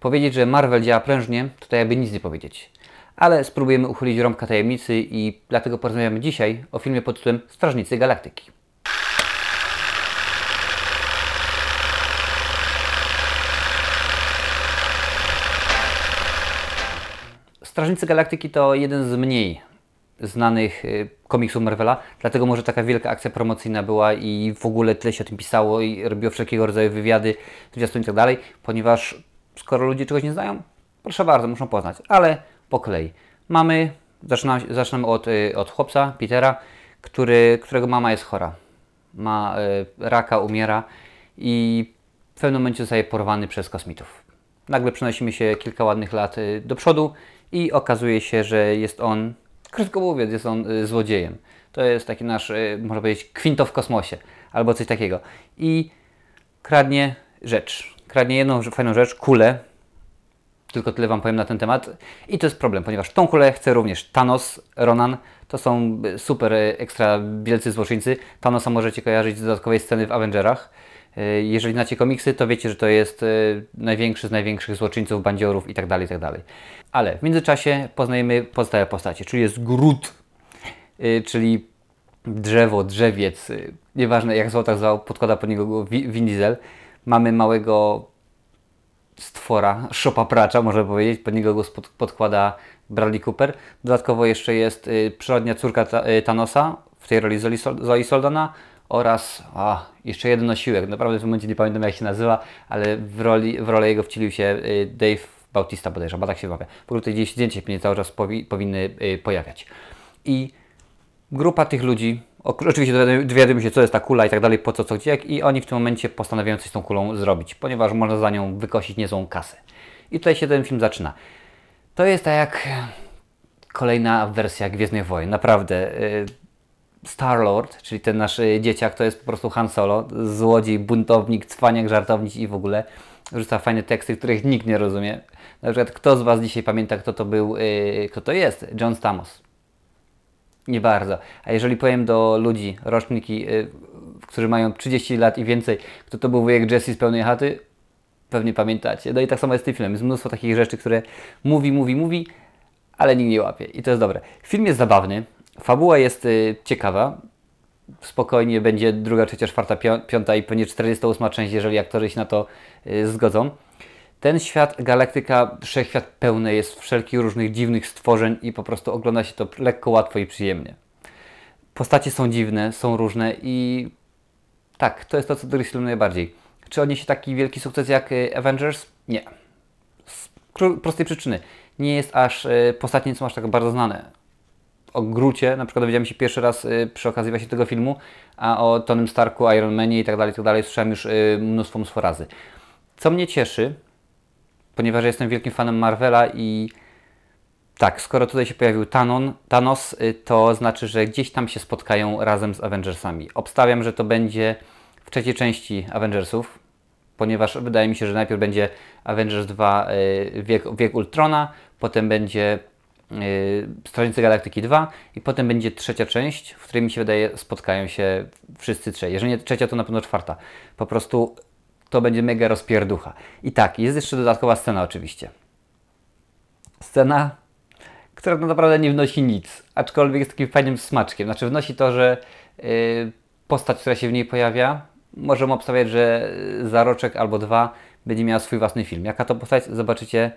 Powiedzieć, że Marvel działa prężnie, to jakby nic nie powiedzieć. Ale spróbujemy uchylić rąbka tajemnicy i dlatego porozmawiamy dzisiaj o filmie pod tytułem Strażnicy Galaktyki. Strażnicy Galaktyki to jeden z mniej znanych y, komiksów Marvela, dlatego może taka wielka akcja promocyjna była i w ogóle tyle się o tym pisało i robiło wszelkiego rodzaju wywiady, zwiastun i tak dalej, ponieważ skoro ludzie czegoś nie znają, proszę bardzo, muszą poznać, ale po kolei. Mamy, zaczynamy, zaczynamy od, y, od chłopca, Petera, który, którego mama jest chora. Ma y, raka, umiera i w pewnym momencie zostaje porwany przez kosmitów. Nagle przenosimy się kilka ładnych lat do przodu i okazuje się, że jest on Krótko mówiąc, jest on y, złodziejem. To jest taki nasz, y, można powiedzieć, kwinto w kosmosie, albo coś takiego. I kradnie rzecz. Kradnie jedną fajną rzecz, kulę. Tylko tyle Wam powiem na ten temat. I to jest problem, ponieważ tą kulę chce również Thanos, Ronan. To są y, super ekstra wielcy złoczyńcy. Thanosa możecie kojarzyć z dodatkowej sceny w Avengerach. Jeżeli znacie komiksy, to wiecie, że to jest największy z największych złoczyńców, bandziorów itd., tak itd. Tak ale w międzyczasie poznajemy pozostałe postacie, czyli jest yy, czyli drzewo, drzewiec, nieważne jak złota zwał, podkłada pod niego Vin Diesel. Mamy małego stwora, szopa pracza, można powiedzieć, pod niego go podkłada Bradley Cooper. Dodatkowo jeszcze jest yy, przyrodnia córka y, Thanosa, w tej roli Zoe Soldana oraz a, jeszcze jeden osiłek, naprawdę w tym momencie nie pamiętam jak się nazywa, ale w, roli, w rolę jego wcielił się y, Dave Bautista bodajże, bo tak się wymawia. W ogóle gdzieś zdjęcie mnie cały czas powi powinny y, pojawiać. I grupa tych ludzi, oczywiście dowiadujemy się, co jest ta kula i tak dalej, po co, co, gdzie, jak, i oni w tym momencie postanawiają coś z tą kulą zrobić, ponieważ można za nią wykosić niezłą kasę. I tutaj się ten film zaczyna. To jest tak jak kolejna wersja Gwiezdnych Wojen. Naprawdę. Y, Star-Lord, czyli ten nasz y, dzieciak, to jest po prostu Han Solo, złodziej, buntownik, cwaniak, żartownik i w ogóle rzuca fajne teksty, których nikt nie rozumie. Na przykład, kto z Was dzisiaj pamięta, kto to był, yy, kto to jest? John Stamos. Nie bardzo. A jeżeli powiem do ludzi, roczniki, yy, którzy mają 30 lat i więcej, kto to był wujek Jesse z pełnej chaty, pewnie pamiętacie. No i tak samo jest z tym filmem. Jest mnóstwo takich rzeczy, które mówi, mówi, mówi, ale nikt nie łapie. I to jest dobre. Film jest zabawny, fabuła jest yy, ciekawa. Spokojnie będzie druga, trzecia, czwarta, piąta i pewnie 48 część, jeżeli aktorzy się na to yy, zgodzą. Ten świat, galaktyka, wszechświat pełny jest wszelkich różnych dziwnych stworzeń i po prostu ogląda się to lekko, łatwo i przyjemnie. Postacie są dziwne, są różne i tak, to jest to, co interesuje najbardziej. Czy odniesie taki wielki sukces jak y, Avengers? Nie. Z prostej przyczyny. Nie jest aż, y, postacie nie są aż tak bardzo znane. O Grucie na przykład dowiedziałem się pierwszy raz y, przy okazji właśnie tego filmu, a o Tonym Starku, Iron Manie i tak dalej, tak dalej słyszałem już mnóstwo, mnóstwo razy. Co mnie cieszy, ponieważ jestem wielkim fanem Marvela i tak, skoro tutaj się pojawił Tanon, Thanos, y, to znaczy, że gdzieś tam się spotkają razem z Avengersami. Obstawiam, że to będzie w trzeciej części Avengersów, ponieważ wydaje mi się, że najpierw będzie Avengers 2 y, Wiek, Wiek Ultrona, potem będzie y, Strażnicy Galaktyki 2 i potem będzie trzecia część, w której mi się wydaje spotkają się wszyscy trzej. Jeżeli nie trzecia, to na pewno czwarta. Po prostu to będzie mega rozpierducha. I tak, jest jeszcze dodatkowa scena oczywiście. Scena, która no naprawdę nie wnosi nic, aczkolwiek jest takim fajnym smaczkiem. Znaczy wnosi to, że yy, postać, która się w niej pojawia, możemy obstawiać, że za roczek albo dwa będzie miała swój własny film. Jaka to postać? Zobaczycie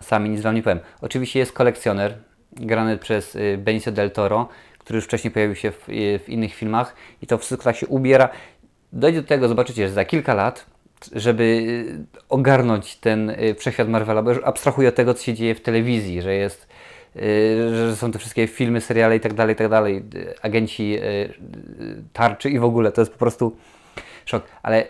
sami, nic Wam nie powiem. Oczywiście jest kolekcjoner, grany przez y, Benicio del Toro, który już wcześniej pojawił się w, y, w innych filmach i to wszystko tak się ubiera. Dojdzie do tego, zobaczycie, że za kilka lat żeby y, ogarnąć ten y, wszechświat Marvela, bo już abstrahuję od tego, co się dzieje w telewizji, że jest y, że są te wszystkie filmy, seriale i tak dalej, i tak dalej, agenci tarczy i w ogóle, to jest po prostu szok. Ale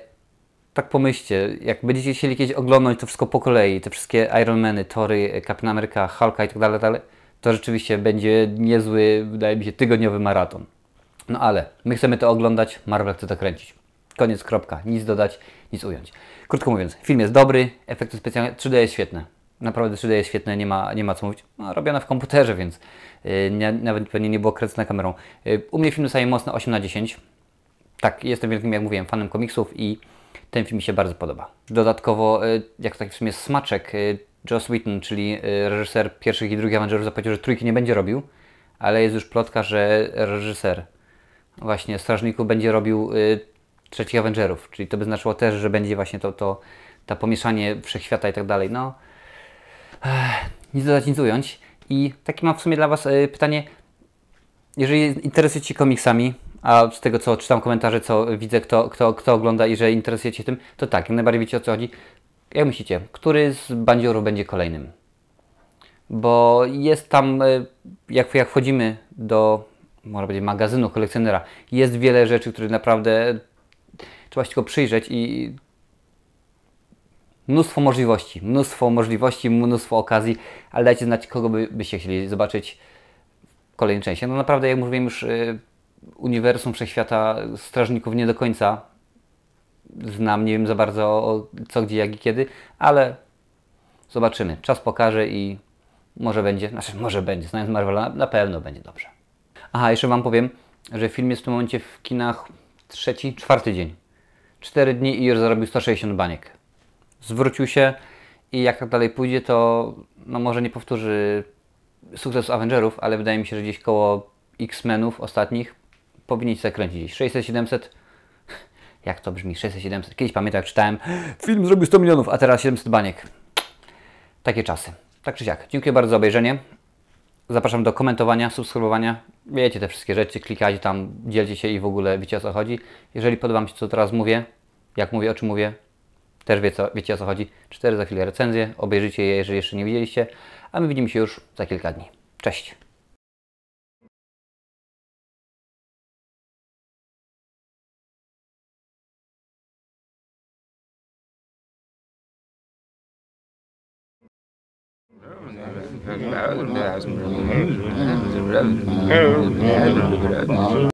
tak pomyślcie, jak będziecie chcieli kiedyś oglądać to wszystko po kolei, te wszystkie Ironmany, Tory, Captain America, Hulka i tak dalej, dalej, to rzeczywiście będzie niezły, wydaje mi się, tygodniowy maraton. No ale my chcemy to oglądać, Marvel chce to kręcić. Koniec, kropka. Nic dodać, nic ująć. Krótko mówiąc, film jest dobry, efekty specjalne, 3D jest świetne. Naprawdę 3D jest świetne, nie ma, nie ma co mówić. No, robione w komputerze, więc yy, nie, nawet pewnie nie było kręcone kamerą. Yy, u mnie film dostaje mocno 8 na 10. Tak, jestem wielkim, jak mówiłem, fanem komiksów i Ten film mi się bardzo podoba. Dodatkowo, y, jak taki w sumie smaczek, y, Joss Whedon, czyli y, reżyser pierwszych i drugich Avengersów, zapowiedział, że trójki nie będzie robił, ale jest już plotka, że reżyser właśnie Strażników będzie robił y, trzecich Avengerów, czyli to by znaczyło też, że będzie właśnie to, to ta pomieszanie wszechświata i tak dalej. No, nic dodać, nic ująć. I takie mam w sumie dla Was y, pytanie, jeżeli interesujecie się komiksami, a z tego co czytam komentarze, co widzę, kto, kto, kto ogląda i że interesujecie się tym, to tak, jak najbardziej wiecie o co chodzi. Jak myślicie, który z bandziorów będzie kolejnym? Bo jest tam, y, jak, jak wchodzimy do, może powiedzieć, magazynu kolekcjonera, jest wiele rzeczy, które naprawdę trzeba się tylko przyjrzeć i mnóstwo możliwości, mnóstwo możliwości, mnóstwo okazji, ale dajcie znać, kogo by, byście chcieli zobaczyć w kolejnej części. No naprawdę, jak mówiłem już, y, uniwersum wszechświata strażników nie do końca znam, nie wiem za bardzo co, gdzie, jak i kiedy, ale zobaczymy. Czas pokaże i może będzie, znaczy może będzie, znając Marvela, na pewno będzie dobrze. Aha, jeszcze Wam powiem, że film jest w tym momencie w kinach trzeci, czwarty dzień. Cztery dni i już zarobił 160 baniek. Zwrócił się i jak tak dalej pójdzie, to no może nie powtórzy sukcesu Avengerów, ale wydaje mi się, że gdzieś koło X-Menów ostatnich powinni się zakręcić. 600-700 jak to brzmi? 600-700. Kiedyś pamiętam, jak czytałem, film zrobił 100 milionów, a teraz 700 baniek. Takie czasy. Tak czy siak. Dziękuję bardzo za obejrzenie. Zapraszam do komentowania, subskrybowania. Wiecie te wszystkie rzeczy, klikajcie tam, dzielcie się i w ogóle wiecie o co chodzi. Jeżeli podoba mi się co teraz mówię, jak mówię, o czym mówię, też wie co, wiecie o co chodzi. Cztery za chwilę recenzje, obejrzyjcie je, jeżeli jeszcze nie widzieliście, a my widzimy się już za kilka dni. Cześć! Yeah.